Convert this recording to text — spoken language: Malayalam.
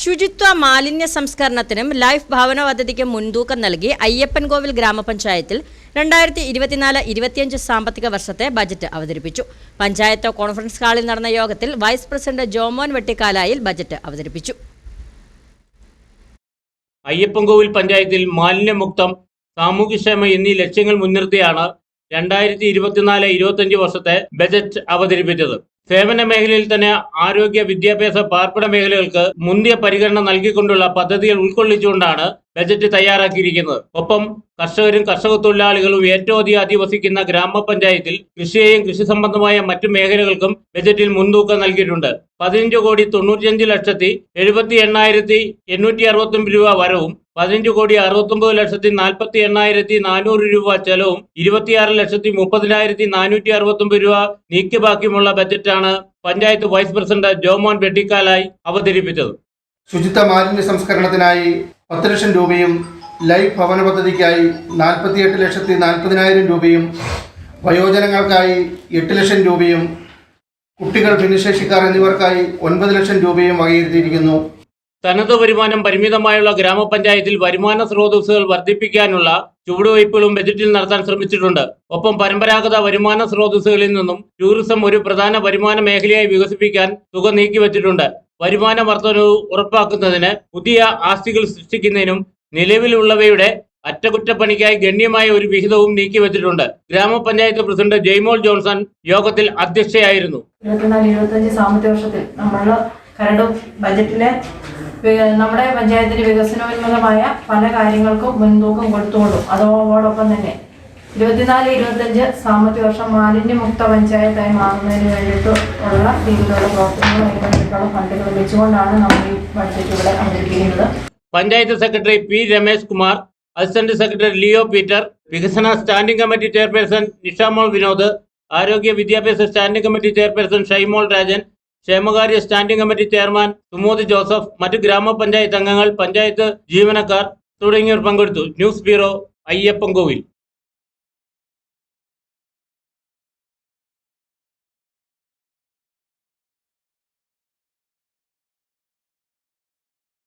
ശുചിത്വ മാലിന്യ സംസ്കരണത്തിനും ലൈഫ് ഭവന പദ്ധതിക്കും മുൻതൂക്കം നൽകി അയ്യപ്പൻകോവിൽ ഗ്രാമപഞ്ചായത്തിൽ രണ്ടായിരത്തി ഇരുപത്തിനാല് ഇരുപത്തിയഞ്ച് സാമ്പത്തിക വർഷത്തെ ബജറ്റ് അവതരിപ്പിച്ചു. പഞ്ചായത്ത് കോൺഫറൻസ് ഹാളിൽ നടന്ന യോഗത്തിൽ vice president Jomon Vettikkalayil budget അവതരിപ്പിച്ചു. അയ്യപ്പൻകോവിൽ പഞ്ചായത്തിൽ മാലിന്യമുക്തം സാമൂഹ്യക്ഷേമം എന്നീ ലക്ഷ്യങ്ങൾ മുൻനിർത്തിയാണ് രണ്ടായിരത്തി ഇരുപത്തിനാല് ഇരുപത്തഞ്ച് വർഷത്തെ ബജറ്റ് അവതരിപ്പിച്ചത്. സേവന മേഖലയിൽ തന്നെ ആരോഗ്യ വിദ്യാഭ്യാസ പാർപ്പിട മേഖലകൾക്ക് മുന്തിയ പരിഗണന നൽകിക്കൊണ്ടുള്ള പദ്ധതികൾ ഉൾക്കൊള്ളിച്ചുകൊണ്ടാണ് ബജറ്റ് തയ്യാറാക്കിയിരിക്കുന്നത്. ഒപ്പം കർഷകരും കർഷക തൊഴിലാളികളും ഏറ്റവും അധികം അധിവസിക്കുന്ന ഗ്രാമപഞ്ചായത്തിൽ കൃഷിയെയും കൃഷി സംബന്ധമായ മറ്റു മേഖലകൾക്കും ബജറ്റിൽ മുൻതൂക്കം നൽകിയിട്ടുണ്ട്. പതിനഞ്ച് കോടി തൊണ്ണൂറ്റിയഞ്ച് ലക്ഷത്തി എഴുപത്തി എണ്ണായിരത്തി എണ്ണൂറ്റി അറുപത്തൊമ്പത് രൂപ വരവും പതിനഞ്ച് കോടി അറുപത്തൊമ്പത് ലക്ഷത്തി നാൽപ്പത്തി എണ്ണായിരത്തി നാനൂറ് രൂപ ചെലവും ഇരുപത്തിയാറ് ലക്ഷത്തി മുപ്പതിനായിരത്തി നാനൂറ്റി അറുപത്തൊമ്പത് രൂപ നീക്കി ബാക്കിയുമുള്ള ബജറ്റാണ് പഞ്ചായത്ത് വൈസ് പ്രസിഡന്റ് ജോമോൻ വെട്ടിക്കാലായി അവതരിപ്പിച്ചത്. ശുചിത്വ മാലിന്യ സംസ്കരണത്തിനായി പത്ത് ലക്ഷം രൂപയും ലൈഫ് ഭവന പദ്ധതിക്കായി നാൽപ്പത്തിയെട്ട് ലക്ഷത്തി നാൽപ്പതിനായിരം രൂപയും വയോജനങ്ങൾക്കായി എട്ട് ലക്ഷം രൂപയും കുട്ടികൾ ഭിന്നശേഷിക്കാർ എന്നിവർക്കായി ഒൻപത് ലക്ഷം രൂപയും വകയിരുത്തിയിരിക്കുന്നു. തനത് വരുമാനം പരിമിതമായുള്ള ഗ്രാമപഞ്ചായത്തിൽ വരുമാന സ്രോതസ്സുകൾ വർദ്ധിപ്പിക്കാനുള്ള ചുവടുവയ്പ്പുകളും ബജറ്റിൽ നടത്താൻ ശ്രമിച്ചിട്ടുണ്ട്. ഒപ്പം പരമ്പരാഗത വരുമാന സ്രോതസ്സുകളിൽ നിന്നും ടൂറിസം ഒരു പ്രധാന വരുമാന മേഖലയായി വികസിപ്പിക്കാൻ തുക നീക്കിവച്ചിട്ടുണ്ട്. വരുമാന വർധനവ് ഉറപ്പാക്കുന്നതിന് പുതിയ ആസ്തികൾ സൃഷ്ടിക്കുന്നതിനും നിലവിലുള്ളവയുടെ അറ്റകുറ്റപ്പണിക്കായി ഗണ്യമായ ഒരു വിഹിതവും നീക്കിവെച്ചിട്ടുണ്ട്. ഗ്രാമപഞ്ചായത്ത് പ്രസിഡന്റ് ജെയ്മോൾ ജോൺസൺ യോഗത്തിൽ അധ്യക്ഷയായിരുന്നു. സാമ്പത്തിക വർഷത്തിൽ നമ്മുടെ പഞ്ചായത്തിന് വികസനോന്മുഖമായ പല കാര്യങ്ങൾക്കും മുൻതൂക്കം കൊടുത്തുകൊണ്ടും അതോടൊപ്പം തന്നെ ഇരുപത്തിനാല് ഇരുപത്തഞ്ച് സാമ്പത്തിക വർഷം മാലിന്യമുക്ത പഞ്ചായത്തായി മാറുന്നതിന് വേണ്ടിയിട്ട് ഉള്ള രീതിയിലുള്ള പ്രവർത്തനങ്ങൾ വേണ്ടിയിട്ടുള്ള ഫണ്ടുകൾ വെച്ചുകൊണ്ടാണ് നമ്മൾ ഈ ബഡ്ജറ്റ് ഇവിടെ അവതരിപ്പിക്കുന്നത്. Panchayat secretary P Ramesh Kumar assistant secretary Leo Peter വികസന standing committee chairperson Nishamol Vinod ആരോഗ്യ വിദ്യാഭ്യാസ standing committee chairperson Shymol Rajan ക്ഷേമകാര്യ standing committee chairman Sumod Joseph മറ്റ് ഗ്രാമപഞ്ചായത്ത് അംഗങ്ങൾ പഞ്ചായത്ത് ജീവനക്കാർ തുടങ്ങിയവർ പങ്കെടുത്തു. News bureau Ayyappankovil.